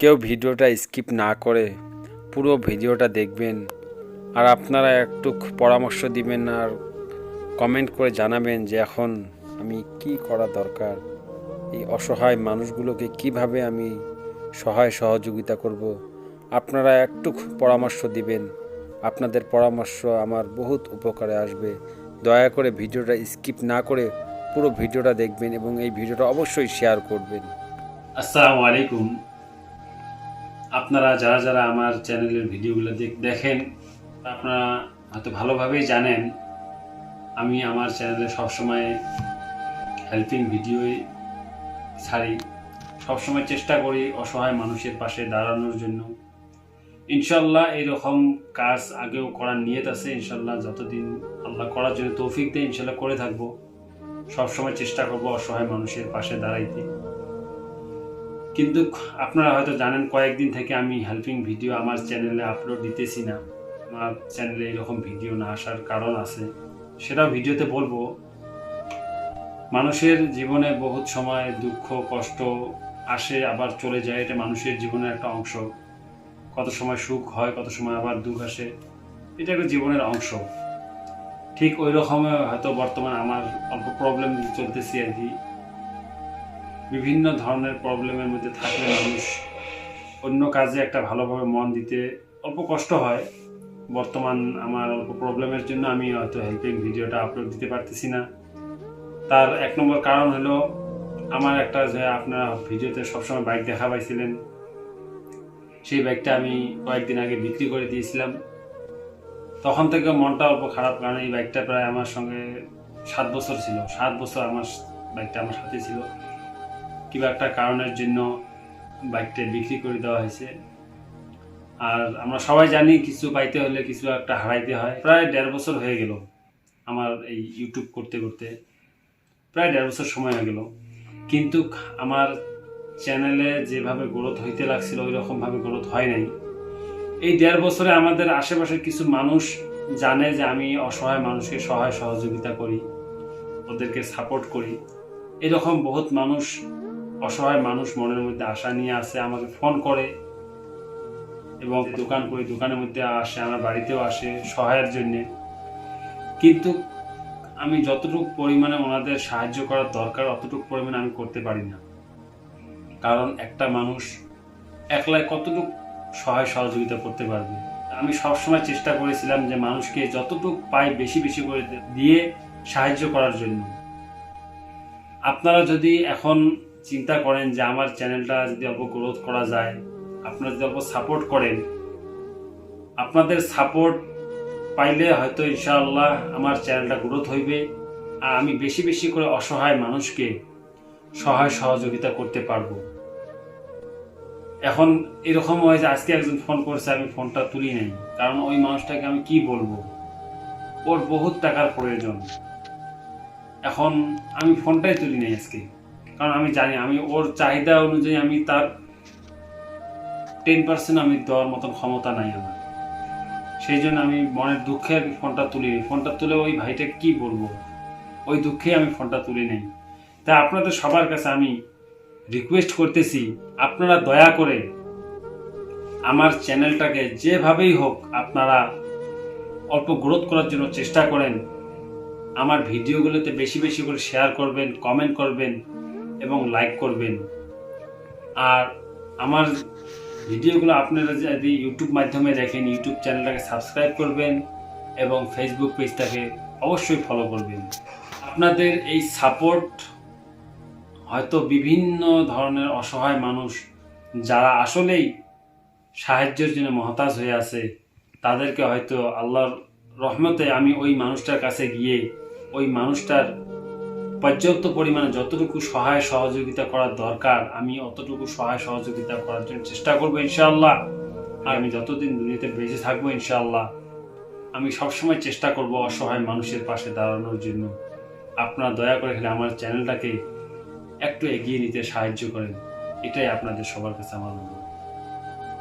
কেউ ভিডিওটা স্কিপ না করে পুরো ভিডিওটা দেখবেন। আর আপনারা একটু পরামর্শ দিবেন আর কমেন্ট করে জানাবেন যে এখন আমি কি করা দরকার। এই অসহায় মানুষগুলোকে কীভাবে আমি সহায় সহযোগিতা করব। আপনারা একটু পরামর্শ দিবেন। আপনাদের পরামর্শ আমার বহুত উপকারে আসবে। দয়া করে ভিডিওটা স্কিপ না করে পুরো ভিডিওটা দেখবেন এবং এই ভিডিওটা অবশ্যই শেয়ার করবেন। আসসালামু আলাইকুম। আপনারা যারা যারা আমার চ্যানেলের ভিডিওগুলো দেখ- দেখেন, আপনারা হয়তো ভালোভাবেই জানেন, আমি আমার চ্যানেলে সবসময় হেল্পিং ভিডিওই ছাড়ি। সবসময় চেষ্টা করি অসহায় মানুষের পাশে দাঁড়ানোর জন্য। ইনশাল্লাহ এরকম কাজ আগেও করার নিয়ত আছে, ইনশাল্লাহ যতদিন আল্লাহ করার জন্য তৌফিক দেয়, ইনশাল্লাহ করে থাকব। সবসময় চেষ্টা করব অসহায় মানুষের পাশে দাঁড়াইতে। কিন্তু আপনারা হয়তো জানেন, কয়েকদিন থেকে আমি হেল্পিং ভিডিও আমার চ্যানেলে আপলোড দিতেছি না। আমার চ্যানেলে এরকম ভিডিও না আসার কারণ আছে। সেটাও ভিডিওতে বলব। মানুষের জীবনে বহুত সময় দুঃখ, কষ্ট আসে, আবার চলে যায়। এটা মানুষের জীবনের একটা অংশ। কত সময় সুখ হয়, কত সময় আবার দুঃখ আসে। এটা একটা জীবনের অংশ। ঠিক ওই রকমই হয়তো বর্তমানে আমার অল্প প্রবলেম চলতেছি আর কি। বিভিন্ন ধরনের প্রবলেমের মধ্যে থাকলে মানুষ অন্য কাজে একটা ভালোভাবে মন দিতে অল্প কষ্ট হয়। বর্তমান আমার অল্প প্রবলেমের জন্য আমি হয়তো হেল্পিং ভিডিওটা আপলোড দিতে পারতেছি না। তার এক নম্বর কারণ হলো, আমার একটা যে আপনারা ভিডিওতে সবসময় বাইক দেখা পাইছিলেন, সেই বাইকটা আমি কয়েকদিন আগে বিক্রি করে দিয়েছিলাম। তখন থেকে মনটা অল্প খারাপ কারণ এই বাইকটা প্রায় আমার সঙ্গে সাত বছর ছিল। সাত বছর আমার বাইকটা আমার সাথে ছিল। কিবা একটা কারণের জন্য বাইকটা বিক্রি করে দেওয়া হয়েছে। আর আমরা সবাই জানি কিছু পাইতে হলে কিছু একটা হারাইতে হয়। প্রায় দেড় বছর হয়ে গেল আমার এই ইউটিউব করতে করতে। প্রায় দেড় বছর সময় হয়ে গেল। কিন্তু আমার চ্যানেলে যেভাবে গ্রোথ হইতে লাগছিল ওই রকমভাবে গ্রোথ হয় নাই। এই দেড় বছরে আমাদের আশেপাশের কিছু মানুষ জানে যে আমি অসহায় মানুষকে সহায় সহযোগিতা করি, ওদেরকে সাপোর্ট করি। এরকম বহুত মানুষ অসহায় মানুষ মনের মধ্যে আশা নিয়ে আসে, আমাকে ফোন করে এবং দোকান করি, দোকানের মধ্যে আসে, আমার বাড়িতেও আসে সহায়ের জন্যে। কিন্তু আমি যতটুকু পরিমাণে ওনাদের সাহায্য করার দরকার, অতটুকু পরিমাণে আমি করতে পারি না। কারণ একটা মানুষ একলায় কতটুকু সহায় সহযোগিতা করতে পারবে? আমি সবসময় চেষ্টা করেছিলাম যে মানুষকে যতটুকু পাই বেশি বেশি করে দিয়ে সাহায্য করার জন্য। আপনারা যদি এখন চিন্তা করেন যে আমার চ্যানেলটা যদি অল্প গ্রোথ করা যায়, আপনারা যদি অল্প সাপোর্ট করেন, আপনাদের সাপোর্ট পাইলে হয়তো ইনশাআল্লাহ আমার চ্যানেলটা গ্রোথ হইবে। আর আমি বেশি বেশি করে অসহায় মানুষকে সহায় সহযোগিতা করতে পারব। এখন এরকম হয় যে আজকে একজন ফোন করছে, আমি ফোনটা তুলি নাই। কারণ ওই মানুষটাকে আমি কি বলব? ওর বহুত টাকার প্রয়োজন। এখন আমি ফোনটাই তুলি নাই আজকে। কারণ আমি জানি, আমি ওর চাহিদা অনুযায়ী আমি তার টেন পার্সেন্ট আমি দেওয়ার মতন ক্ষমতা নাই আমার। সেই জন্য আমি মনের দুঃখে কি ফোনটা তুলিনি। ফোনটা তুলে ওই ভাইটা কি বলব? ওই দুঃখে আমি ফোনটা তুলি নেই। তাই আপনাদের সবার কাছে আমি রিকোয়েস্ট করতেছি, আপনারা দয়া করে আমার চ্যানেলটাকে যেভাবেই হোক আপনারা অল্প গ্রোথ করার জন্য চেষ্টা করেন। আমার ভিডিওগুলোতে বেশি বেশি করে শেয়ার করবেন কমেন্ট করবেন। এবং লাইক করবেন। আর আমার ভিডিওগুলো আপনারা যদি ইউটিউব মাধ্যমে দেখেন ইউটিউব চ্যানেলটাকে সাবস্ক্রাইব করবেন এবং ফেসবুক পেজটাকে অবশ্যই ফলো করবেন। আপনাদের এই সাপোর্ট হয়তো বিভিন্ন ধরনের অসহায় মানুষ যারা আসলেই সাহায্যের জন্য মহতাজ হয়ে আছে, তাদেরকে হয়তো আল্লাহর রহমতে আমি ওই মানুষটার কাছে গিয়ে ওই মানুষটার পর্যাপ্ত পরিমাণে যতটুকু সহায় সহযোগিতা করার দরকার, আমি অতটুকু সহায় সহযোগিতা করার জন্য চেষ্টা করব ইনশাআল্লাহ। আর আমি যতদিন দুনিয়াতে বেঁচে থাকব ইনশাআল্লাহ, আমি সবসময় চেষ্টা করব অসহায় মানুষের পাশে দাঁড়ানোর জন্য। আপনারা দয়া করে খেলে আমার চ্যানেলটাকে একটু এগিয়ে নিতে সাহায্য করেন। এটাই আপনাদের সবার কাছে আমার অনুরোধ।